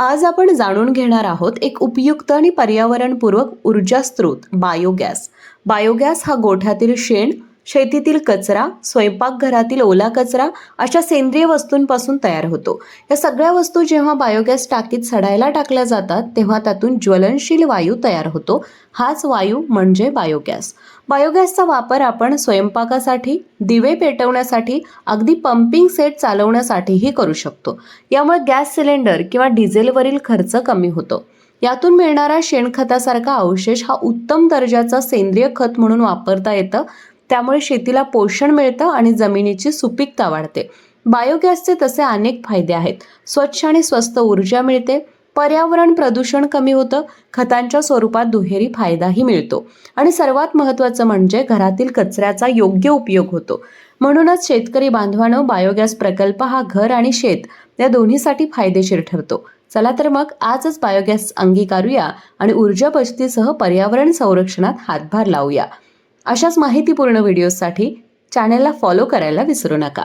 आज आपण जाणून घेणार आहोत एक उपयुक्त आणि पर्यावरणपूरक ऊर्जा स्रोत बायोगॅस बायोगॅस हा गोठ्यातील शेण शेतीतील कचरा स्वयंपाकघरातील ओला कचरा अशा सेंद्रिय वस्तूंपासून तयार होतो. या सगळ्या वस्तू जेव्हा बायोगॅस टाकीत सडायला टाकल्या जातात तेव्हा त्यातून ज्वलनशील वायू तयार होतो. हाच वायू म्हणजे बायोगॅस बायोगॅसचा वापर आपण स्वयंपाकासाठी दिवे पेटवण्यासाठी अगदी पंपिंग सेट चालवण्यासाठीही करू शकतो. यामुळे गॅस सिलेंडर किंवा डिझेलवरील खर्च कमी होतो. यातून मिळणारा शेणखतासारखा अवशेष हा उत्तम दर्जाचा सेंद्रिय खत म्हणून वापरता येतं. त्यामुळे शेतीला पोषण मिळतं आणि जमिनीची सुपीकता वाढते. बायोगॅसचे तसे अनेक फायदे आहेत. स्वच्छ आणि स्वस्त ऊर्जा मिळते. पर्यावरण प्रदूषण कमी होतं. खतांच्या स्वरूपात दुहेरी फायदाही मिळतो. आणि सर्वात महत्त्वाचं म्हणजे घरातील कचऱ्याचा योग्य उपयोग होतो. म्हणूनच शेतकरी बांधवानं बायोगॅस प्रकल्प हा घर आणि शेत या दोन्हीसाठी फायदेशीर ठरतो. चला तर मग आजच बायोगॅस अंगीकारूया आणि ऊर्जा बचतीसह पर्यावरण संरक्षणात हातभार लावूया. अशाच माहितीपूर्ण व्हिडिओजसाठी चॅनलला फॉलो करायला विसरू नका.